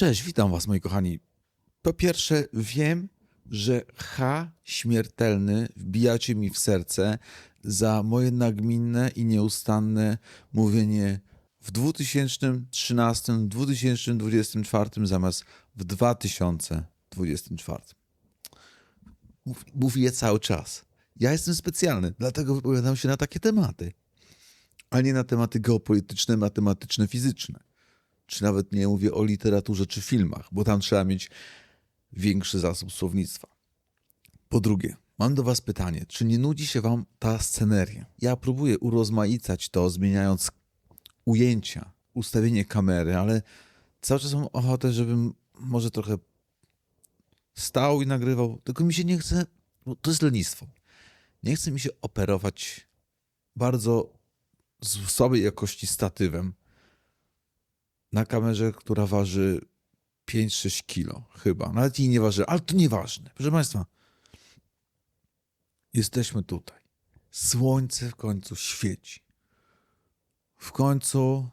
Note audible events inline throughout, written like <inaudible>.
Cześć, witam was moi kochani. Po pierwsze, wiem, że H śmiertelny wbijacie mi w serce za moje nagminne i nieustanne mówienie w 2013, 2024 zamiast w 2024. Mów- Mówię cały czas. Ja jestem specjalny, dlatego wypowiadam się na takie tematy, a nie na tematy geopolityczne, matematyczne, fizyczne czy nawet nie mówię o literaturze czy filmach, bo tam trzeba mieć większy zasób słownictwa. Po drugie, mam do Was pytanie, czy nie nudzi się Wam ta sceneria? Ja próbuję urozmaicać to, zmieniając ujęcia, ustawienie kamery, ale cały czas mam ochotę, żebym może trochę stał i nagrywał, tylko mi się nie chce, bo to jest lenistwo. Nie chce mi się operować bardzo z- słabej jakości statywem, na kamerze, która waży 5-6 kilo, chyba. Nawet jej nie waży, ale to nieważne. Proszę Państwa, jesteśmy tutaj. Słońce w końcu świeci. W końcu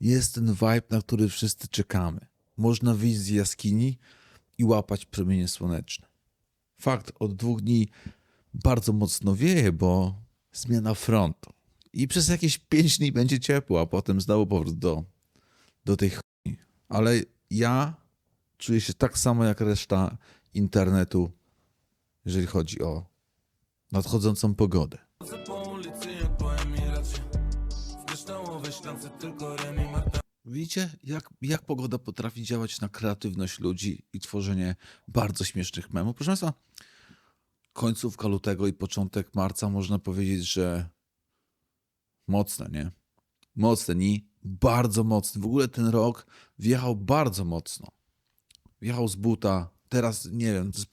jest ten vibe, na który wszyscy czekamy. Można wyjść z jaskini i łapać promienie słoneczne. Fakt, od dwóch dni bardzo mocno wieje, bo zmiana frontu. I przez jakieś 5 dni będzie ciepło, a potem znowu powrót do do tej chuj. Ale ja czuję się tak samo jak reszta internetu, jeżeli chodzi o nadchodzącą pogodę. Widzicie, jak, jak pogoda potrafi działać na kreatywność ludzi i tworzenie bardzo śmiesznych memów? Proszę Państwa, końcówka lutego i początek marca można powiedzieć, że mocne, nie? Mocne, nie? Bardzo mocny. W ogóle ten rok wjechał bardzo mocno. Wjechał z buta. Teraz, nie wiem, to jest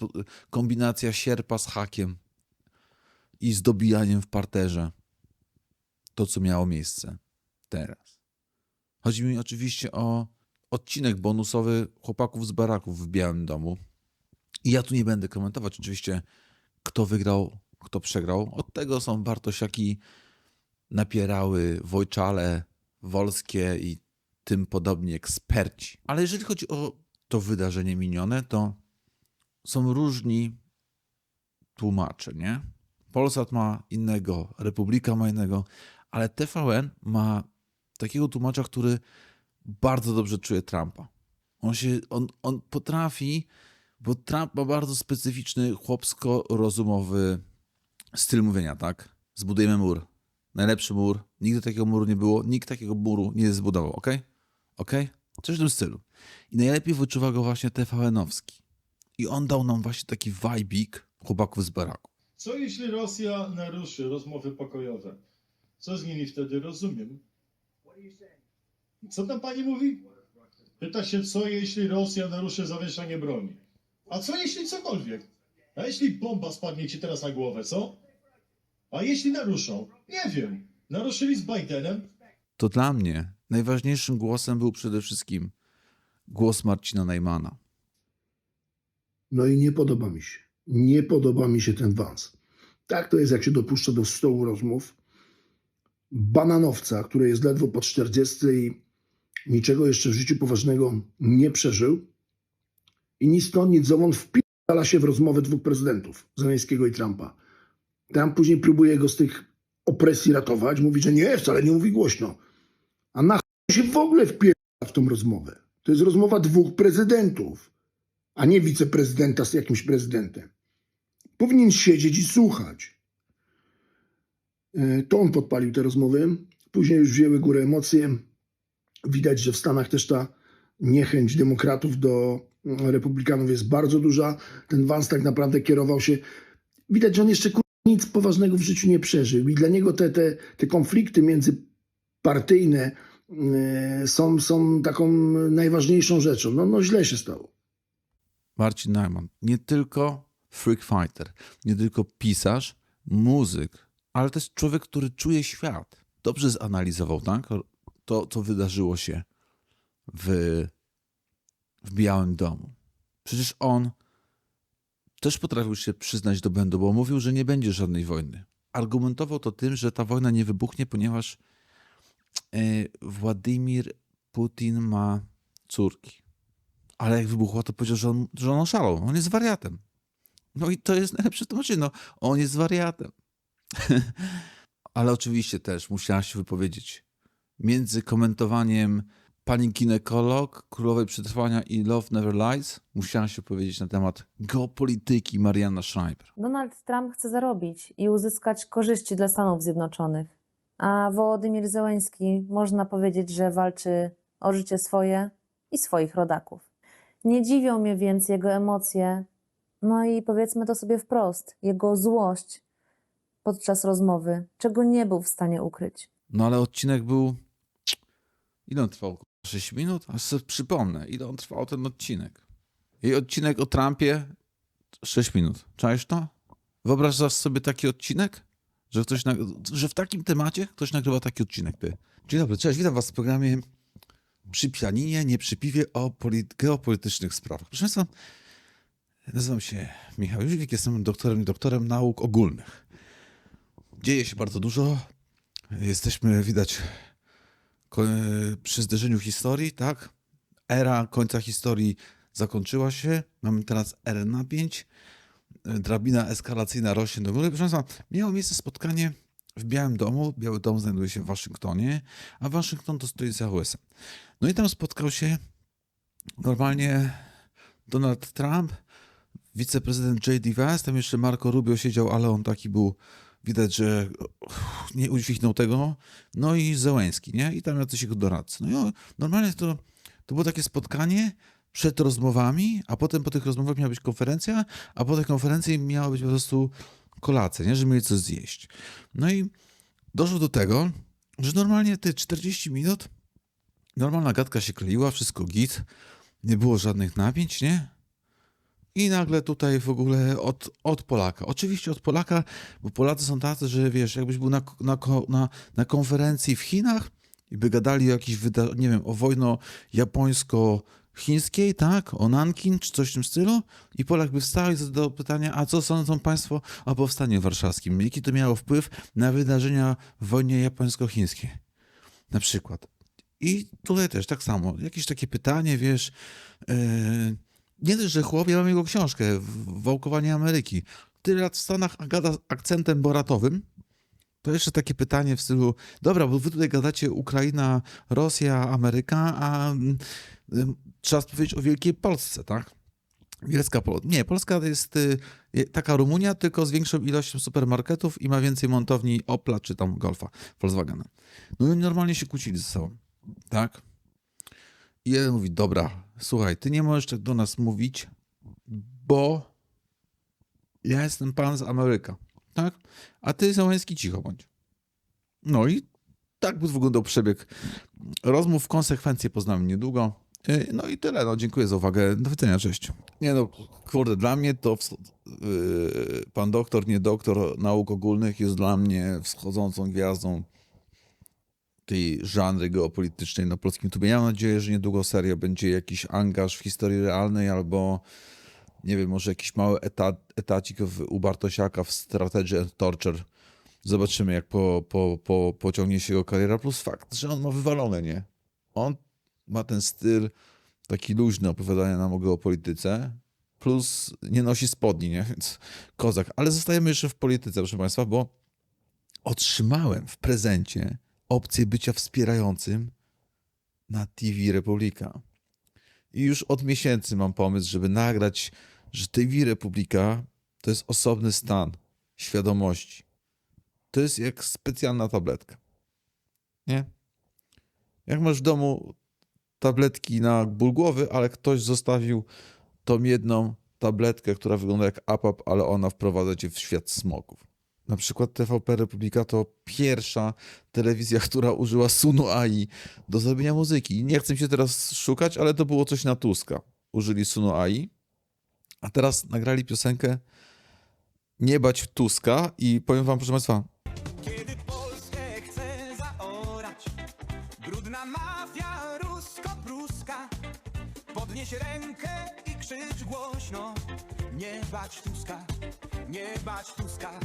kombinacja sierpa z hakiem i z dobijaniem w parterze. To, co miało miejsce teraz. Chodzi mi oczywiście o odcinek bonusowy chłopaków z baraków w Białym Domu. I ja tu nie będę komentować oczywiście, kto wygrał, kto przegrał. Od tego są Bartosiaki, napierały, Wojczale, Wolskie i tym podobni eksperci. Ale jeżeli chodzi o to wydarzenie minione, to są różni tłumacze, nie? Polsat ma innego, Republika ma innego, ale TVN ma takiego tłumacza, który bardzo dobrze czuje Trumpa. On się, on, on potrafi, bo Trump ma bardzo specyficzny chłopsko-rozumowy styl mówienia, tak? Zbudujemy mur. Najlepszy mur. Nigdy takiego muru nie było. Nikt takiego muru nie zbudował, ok? Ok? Coś w tym stylu. I najlepiej wyczuwa go właśnie TVN-owski. I on dał nam właśnie taki vibik chłopaków z baraku. Co jeśli Rosja naruszy rozmowy pokojowe? Co z nimi wtedy rozumiem? Co tam pani mówi? Pyta się, co jeśli Rosja naruszy zawieszenie broni? A co jeśli cokolwiek? A jeśli bomba spadnie ci teraz na głowę, co? A jeśli naruszą? Nie wiem. Naruszyli z Bidenem? To dla mnie najważniejszym głosem był przede wszystkim głos Marcina Najmana. No i nie podoba mi się. Nie podoba mi się ten wans. Tak to jest, jak się dopuszcza do stołu rozmów. Bananowca, który jest ledwo po 40 i niczego jeszcze w życiu poważnego nie przeżył. I ni stąd, ni zowąd wpierdala się w rozmowę dwóch prezydentów, Zeleńskiego i Trumpa. Tam później próbuje go z tych opresji ratować. Mówi, że nie, wcale nie mówi głośno. A na się w ogóle wpierdala w tą rozmowę. To jest rozmowa dwóch prezydentów a nie wiceprezydenta z jakimś prezydentem. Powinien siedzieć i słuchać. E, To on podpalił te rozmowy. Później już wzięły górę emocje. Widać, że w Stanach też ta niechęć demokratów do mm, republikanów jest bardzo duża. Ten Vance tak naprawdę kierował się. Widać, że on jeszcze nic poważnego w życiu nie przeżył. I dla niego te, te, te konflikty międzypartyjne e, są, są taką najważniejszą rzeczą. No, no źle się stało. Marcin Najman nie tylko freak fighter, nie tylko pisarz, muzyk, ale też człowiek, który czuje świat. Dobrze zanalizował, tak? To, co wydarzyło się w, w Białym Domu. Przecież on też potrafił się przyznać do błędu, bo mówił, że nie będzie żadnej wojny. Argumentował to tym, że ta wojna nie wybuchnie, ponieważ e, Władimir Putin ma córki. Ale jak wybuchła, to powiedział, że on, że on oszalał. On jest wariatem. No i to jest najlepsze tłumaczenie. No, on jest wariatem. <laughs> Ale oczywiście też musiała się wypowiedzieć. Między komentowaniem pani ginekolog, królowej przetrwania i Love Never Lies, musiała się powiedzieć na temat geopolityki Mariana Schreiber. Donald Trump chce zarobić i uzyskać korzyści dla Stanów Zjednoczonych, a Wołodymir Zełenski można powiedzieć, że walczy o życie swoje i swoich rodaków. Nie dziwią mnie więc jego emocje, no i powiedzmy to sobie wprost, jego złość podczas rozmowy, czego nie był w stanie ukryć. No ale odcinek był. Ile on trwał? 6 minut? Aż sobie przypomnę, ile on trwał ten odcinek. I odcinek o Trumpie 6 minut. Czaisz to? Wyobrażasz sobie taki odcinek? Że, ktoś na... że w takim temacie ktoś nagrywa taki odcinek, ty. Dzień dobry, cześć, witam was w programie przy pianinie, nie przy piwie o polit... geopolitycznych sprawach. Proszę Państwa, nazywam się Michał Jóźwik, jestem doktorem doktorem nauk ogólnych. Dzieje się bardzo dużo. Jesteśmy, widać, przy zderzeniu historii, tak? Era końca historii zakończyła się. Mamy teraz erę napięć. Drabina eskalacyjna rośnie do góry. Proszę Państwa, miało miejsce spotkanie w Białym Domu. Biały Dom znajduje się w Waszyngtonie, a Waszyngton to stoi USA. No i tam spotkał się normalnie Donald Trump, wiceprezydent J.D. Vance, tam jeszcze Marco Rubio siedział, ale on taki był, widać, że nie udźwignął tego. No i Zełęski, nie? I tam jacyś jego doradcy. No i normalnie to, to było takie spotkanie przed rozmowami, a potem po tych rozmowach miała być konferencja, a po tej konferencji miała być po prostu kolacja, nie? Że mieli coś zjeść. No i doszło do tego, że normalnie te 40 minut normalna gadka się kleiła, wszystko git, nie było żadnych napięć, nie? I nagle tutaj w ogóle od, od Polaka. Oczywiście od Polaka, bo Polacy są tacy, że wiesz, jakbyś był na, na, na, na konferencji w Chinach i by gadali o jakiś, nie wiem, o wojno japońsko-chińskiej, tak? O Nankin czy coś w tym stylu. I Polak by wstał i zadał pytanie, a co sądzą państwo o powstaniu warszawskim? Jaki to miało wpływ na wydarzenia w wojnie japońsko-chińskiej? Na przykład. I tutaj też tak samo. Jakieś takie pytanie, wiesz... Yy, nie dość, że chłop, ja mam jego książkę Wałkowanie Ameryki. Tyle lat w Stanach, a gada z akcentem boratowym. To jeszcze takie pytanie w stylu, dobra, bo wy tutaj gadacie Ukraina, Rosja, Ameryka, a mm, ym, trzeba powiedzieć o Wielkiej Polsce, tak? Wielka Pol Nie, Polska to jest y, taka Rumunia, tylko z większą ilością supermarketów i ma więcej montowni Opla czy tam Golfa, Volkswagena. No i normalnie się kłócili ze sobą, tak? I jeden mówi, dobra, słuchaj, ty nie możesz tak do nas mówić, bo ja jestem pan z Ameryka, tak? A ty Załęski cicho bądź. No i tak wyglądał przebieg rozmów. Konsekwencje poznamy niedługo. Yy, No i tyle. No, dziękuję za uwagę. Do widzenia, cześć. Nie no, kurde, dla mnie to yy, pan doktor, nie doktor nauk ogólnych jest dla mnie wschodzącą gwiazdą tej żanry geopolitycznej na polskim tubie. Ja mam nadzieję, że niedługo serio będzie jakiś angaż w historii realnej albo nie wiem, może jakiś mały etat, etacik w, u Bartosiaka w Strategy and Torture. Zobaczymy, jak po, po, po, pociągnie się jego kariera. Plus fakt, że on ma wywalone, nie? On ma ten styl taki luźny opowiadania nam o geopolityce. Plus nie nosi spodni, nie? <laughs> Więc kozak. Ale zostajemy jeszcze w polityce, proszę Państwa, bo otrzymałem w prezencie opcję bycia wspierającym na TV Republika. I już od miesięcy mam pomysł, żeby nagrać, że TV Republika to jest osobny stan świadomości. To jest jak specjalna tabletka. Nie? Jak masz w domu tabletki na ból głowy, ale ktoś zostawił tą jedną tabletkę, która wygląda jak APAP, ale ona wprowadza cię w świat smoków. Na przykład TVP Republika to pierwsza telewizja, <laughs> która użyła Sunu AI do zrobienia muzyki. Nie chcę się teraz szukać, ale to było coś na Tuska. Użyli Sunu AI, a teraz nagrali piosenkę Nie bać Tuska i powiem wam, proszę Państwa, Kiedy Polskę chce zaorać Brudna mafia rusko-pruska Podnieś rękę i krzycz głośno Nie bać Tuska, nie bać Tuska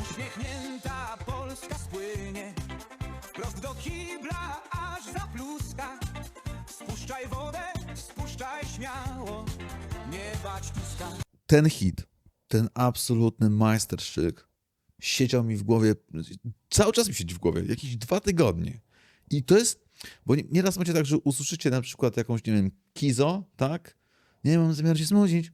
Uśmiechnięta Polska spłynie Wprost do kibla aż zapluska Spuszczaj wodę, spuszczaj śmiało, nie bać tuska. ten hit, ten absolutny majstersztyk siedział mi w głowie, cały czas mi siedzi w głowie, jakieś dwa tygodnie. I to jest, bo nie- nieraz macie tak, że usłyszycie na przykład jakąś, nie wiem, kizo, tak? Nie mam zamiaru się znudzić.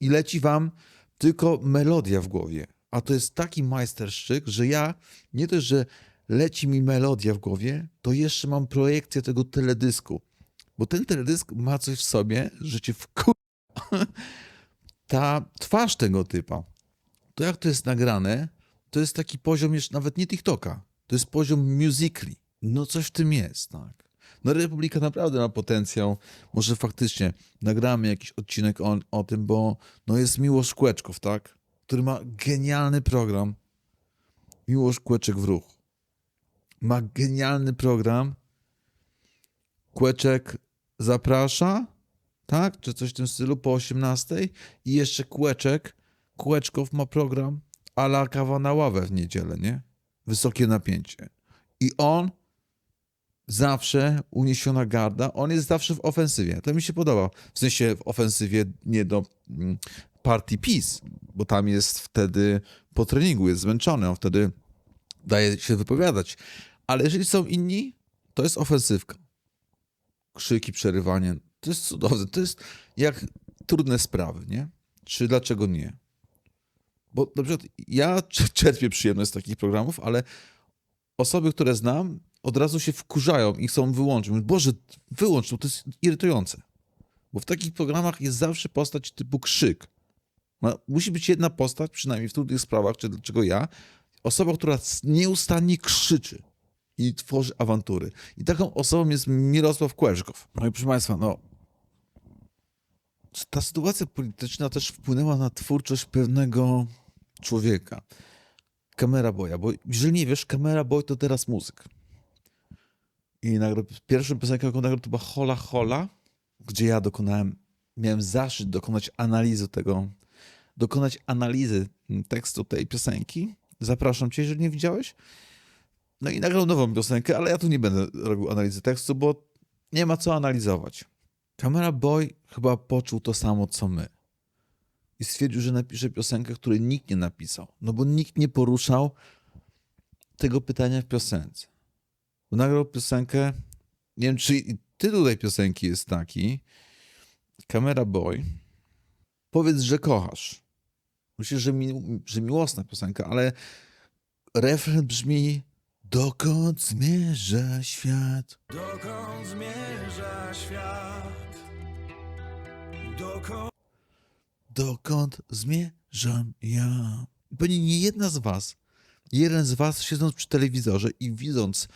I leci wam tylko melodia w głowie. A to jest taki majstersztyk, że ja nie dość, że leci mi melodia w głowie, to jeszcze mam projekcję tego teledysku. Bo ten teledysk ma coś w sobie, że cię wkur <laughs> ta twarz tego typa, to jak to jest nagrane, to jest taki poziom jeszcze nawet nie TikToka, to jest poziom musically. No coś w tym jest, tak. No Republika naprawdę ma potencjał, może faktycznie nagramy jakiś odcinek o, o tym, bo no jest Miłosz Kłeczkow, tak, który ma genialny program Miłosz Kłeczek w ruch. Ma genialny program Kłeczek zaprasza, tak? Czy coś w tym stylu po 18. I jeszcze Kłeczek, Kłeczkow ma program ala kawa na ławę w niedzielę, nie? Wysokie napięcie. I on zawsze uniesiona garda, on jest zawsze w ofensywie. To mi się podoba. W sensie w ofensywie nie do mm, partii PiS, bo tam jest wtedy po treningu, jest zmęczony, on wtedy daje się wypowiadać. Ale jeżeli są inni, to jest ofensywka krzyki, przerywanie. To jest cudowne. To jest jak trudne sprawy, nie? Czy dlaczego nie? Bo na przykład ja cz- czerpię przyjemność z takich programów, ale osoby, które znam, od razu się wkurzają i chcą wyłączyć. Mówią, Boże, wyłącz to, to jest irytujące. Bo w takich programach jest zawsze postać typu krzyk. Ma- Musi być jedna postać, przynajmniej w trudnych sprawach, czy dlaczego ja, osoba, która nieustannie krzyczy i tworzy awantury. I taką osobą jest Mirosław Kłeszkow. No i proszę Państwa, no ta sytuacja polityczna też wpłynęła na twórczość pewnego człowieka. Kamera Boya, bo jeżeli nie wiesz, Kamera Boy to teraz muzyk. I nagrał, pierwszą piosenkę, jaką nagrał, to była Hola Hola, gdzie ja dokonałem, miałem zaszczyt dokonać analizy tego, dokonać analizy tekstu tej piosenki. Zapraszam cię, jeżeli nie widziałeś. No i nagrał nową piosenkę, ale ja tu nie będę robił analizy tekstu, bo nie ma co analizować. Camera Boy chyba poczuł to samo, co my. I stwierdził, że napisze piosenkę, której nikt nie napisał. No bo nikt nie poruszał tego pytania w piosence. Nagrał piosenkę, nie wiem, czy tytuł tej piosenki jest taki, Camera Boy, powiedz, że kochasz. Myślę, że, mi, że miłosna piosenka, ale refren brzmi Dokąd zmierza świat? Dokąd zmierza świat? Dokąd Dokąd zmierzam ja? Pewnie nie jedna z was, jeden z was siedząc przy telewizorze i widząc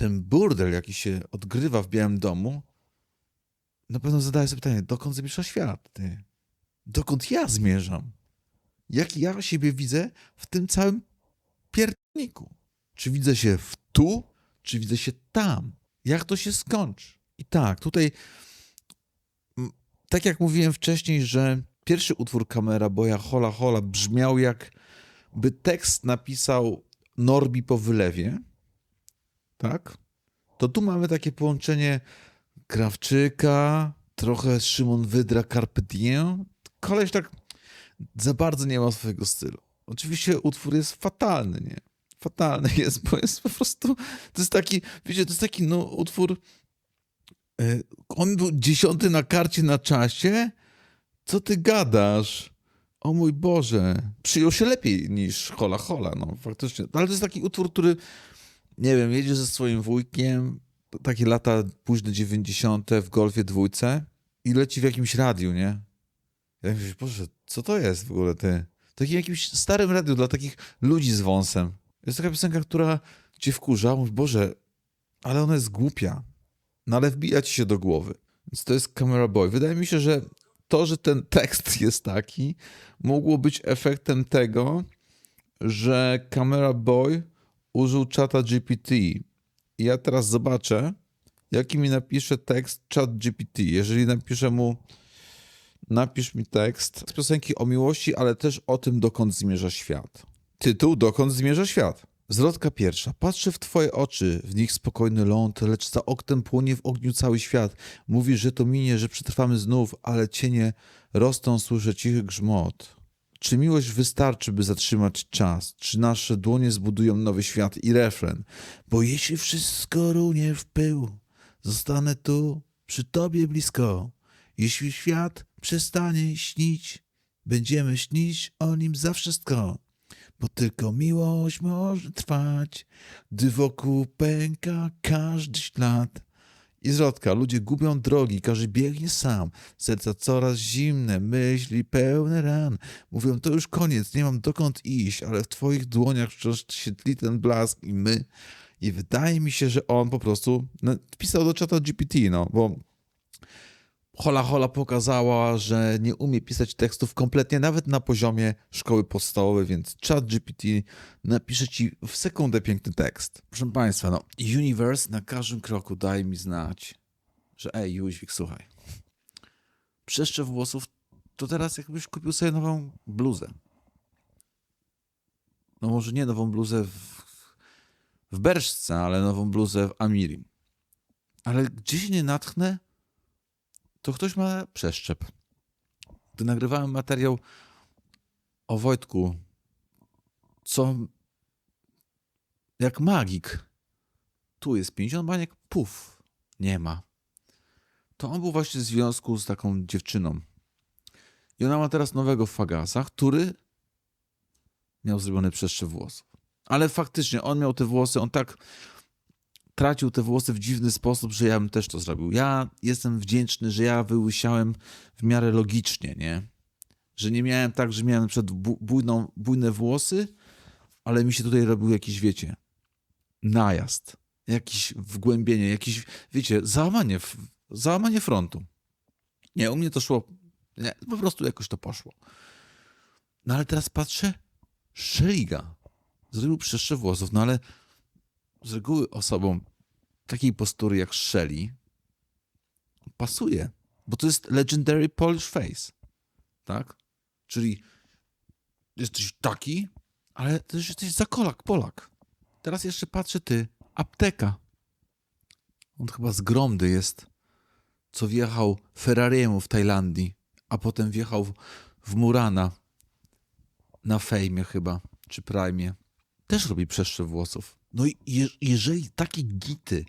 ten burdel, jaki się odgrywa w Białym Domu, na pewno zadaje sobie pytanie, dokąd zmierza świat, ty? Dokąd ja zmierzam? Jak ja siebie widzę w tym całym pierdniku? Czy widzę się w tu, czy widzę się tam? Jak to się skończy? I tak, tutaj tak jak mówiłem wcześniej, że pierwszy utwór Kamera Boja Hola Hola brzmiał jakby tekst napisał Norbi po wylewie, tak? To tu mamy takie połączenie Krawczyka, trochę Szymon Wydra Carpe Diem. Koleś tak za bardzo nie ma swojego stylu. Oczywiście utwór jest fatalny, nie? Fatalny <laughs> jest, bo jest po prostu, to jest taki, wiecie, to jest taki no, utwór, y, on był dziesiąty na karcie na czasie, co ty gadasz? O mój Boże. Przyjął się lepiej niż Hola Hola, no faktycznie. Ale to jest taki utwór, który, nie wiem, jedzie ze swoim wujkiem, takie lata późne 90. w Golfie dwójce i leci w jakimś radiu, nie? Ja myślę, Boże, co to jest w ogóle, ty? Takim jakimś starym radiu dla takich ludzi z wąsem. Jest taka piosenka, która cię wkurza, mówisz, Boże, ale ona jest głupia. No ale wbija ci się do głowy. Więc to jest Camera Boy. Wydaje mi się, że to, że ten tekst <laughs> jest taki, mogło być efektem tego, że Camera Boy użył czata GPT. I ja teraz zobaczę, jaki mi napisze tekst chat GPT. Jeżeli napiszę mu napisz mi tekst z piosenki o miłości, ale też o tym, dokąd zmierza świat. Tytuł Dokąd zmierza świat. Zwrotka pierwsza. Patrzę w twoje oczy, w nich spokojny ląd, lecz za oknem płonie w ogniu cały świat. Mówisz, że to minie, że przetrwamy znów, ale cienie rosną, słyszę cichy grzmot. Czy miłość wystarczy, by zatrzymać czas? Czy nasze dłonie zbudują nowy świat i refren? Bo jeśli wszystko runie w pył, zostanę tu, przy tobie blisko. Jeśli świat przestanie śnić, będziemy śnić o nim za wszystko. Bo tylko miłość może trwać, gdy wokół pęka każdy ślad. I zwrotka, ludzie gubią drogi, każdy biegnie sam, serca coraz zimne, myśli pełne ran. Mówią, to już koniec, nie mam dokąd iść, ale w twoich dłoniach wciąż się tli ten blask i my. I wydaje mi się, że on po prostu no, pisał do czata GPT, no, bo Hola Hola pokazała, że nie umie pisać tekstów kompletnie, nawet na poziomie szkoły podstawowej, więc chat GPT napisze ci w sekundę piękny tekst. Proszę Państwa, no, Universe na każdym kroku daje mi znać, że ej, Jóźwik, słuchaj, przeszczep włosów to teraz jakbyś kupił sobie nową bluzę. No może nie nową bluzę w, w Berszce, ale nową bluzę w Amirim. Ale gdzie się nie natchnę, to ktoś ma przeszczep. Gdy nagrywałem materiał o Wojtku, co jak magik, tu jest 50 baniek, puf, nie ma. To on był właśnie w związku z taką dziewczyną. I ona ma teraz nowego fagasa, który miał zrobiony przeszczep włosów. Ale faktycznie on miał te włosy, on tak tracił te włosy w dziwny sposób, że ja bym też to zrobił. Ja jestem wdzięczny, że ja wyłysiałem w miarę logicznie, nie? Że nie miałem tak, że miałem przed bujną, bujne włosy, ale mi się tutaj robił jakiś, wiecie, najazd, jakieś wgłębienie, jakieś, wiecie, załamanie, załamanie frontu. Nie, u mnie to szło, nie, po prostu jakoś to poszło. No ale teraz patrzę, Szeliga zrobił przeszczep włosów, no ale z reguły osobom takiej postury jak Shelly pasuje, bo to jest legendary Polish face, tak? Czyli jesteś taki, ale też jesteś zakolak, Polak. Teraz jeszcze patrzę ty, apteka. On chyba z Gromdy jest, co wjechał Ferrariemu w Tajlandii, a potem wjechał w, Murana na fejmie chyba, czy prime. Też robi przeszczep włosów. No i je, jeżeli takie gity,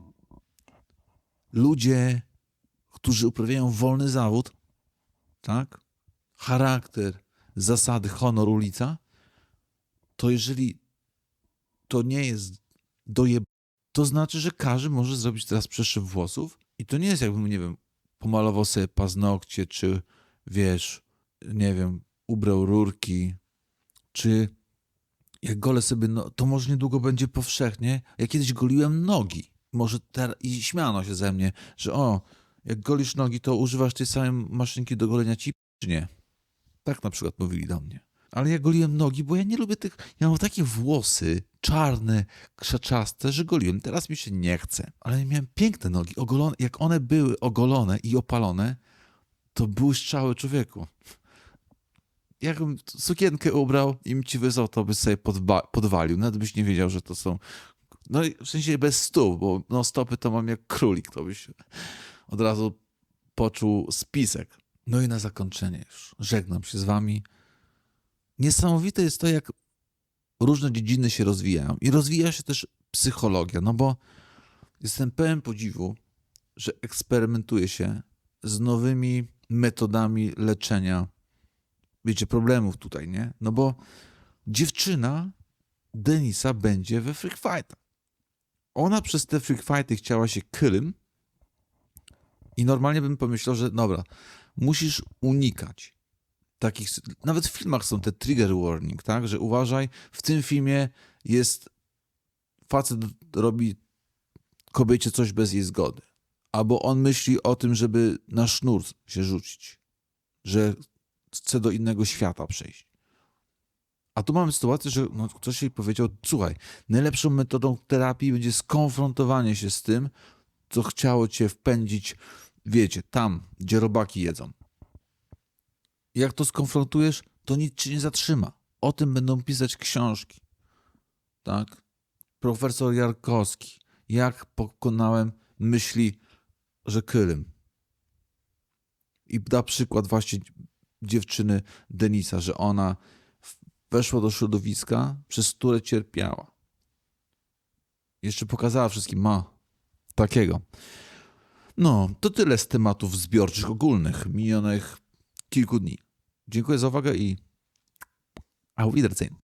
ludzie, którzy uprawiają wolny zawód, tak, charakter, zasady, honor, ulica, to jeżeli to nie jest dojeb... to znaczy, że każdy może zrobić teraz przeszczep włosów i to nie jest jakbym, nie wiem, pomalował sobie paznokcie, czy wiesz, nie wiem, ubrał rurki, czy jak golę sobie, no, to może niedługo będzie powszechnie. Ja kiedyś goliłem nogi. Może teraz i śmiano się ze mnie, że o, jak golisz nogi, to używasz tej samej maszynki do golenia ci, czy nie? Tak na przykład mówili do mnie. Ale ja goliłem nogi, bo ja nie lubię tych. Ja mam takie włosy czarne, krzaczaste, że goliłem. Teraz mi się nie chce. Ale miałem piękne nogi, ogolone. Jak one były ogolone i opalone, to błyszczały człowieku jakbym sukienkę ubrał i mi ci wysłał, to byś sobie podba- podwalił. Nawet byś nie wiedział, że to są. No i w sensie bez stóp, bo no stopy to mam jak królik, to byś od razu poczuł spisek. No i na zakończenie już żegnam się z wami. Niesamowite jest to, jak różne dziedziny się rozwijają. I rozwija się też psychologia, no bo jestem pełen podziwu, że eksperymentuje się z nowymi metodami leczenia wiecie, problemów tutaj, nie? No bo dziewczyna Denisa będzie we freak fightach. Ona przez te freak fighty chciała się krym i normalnie bym pomyślał, że dobra, musisz unikać takich, nawet w filmach są te trigger warning, tak, że uważaj, w tym filmie jest facet robi kobiecie coś bez jej zgody. Albo on myśli o tym, żeby na sznur się rzucić. Że chce do innego świata przejść. A tu mamy sytuację, że no, ktoś jej powiedział, słuchaj, najlepszą metodą terapii będzie skonfrontowanie się z tym, co chciało cię wpędzić, wiecie, tam, gdzie robaki jedzą. Jak to skonfrontujesz, to nic cię nie zatrzyma. O tym będą pisać książki. Tak? profesor Jarkowski, jak pokonałem myśli, że kylym. I da przykład właśnie dziewczyny Denisa, że ona weszła do środowiska, przez które cierpiała. Jeszcze pokazała wszystkim, ma takiego. No, to tyle z tematów zbiorczych ogólnych minionych kilku dni. Dziękuję za uwagę i auf Wiedersehen.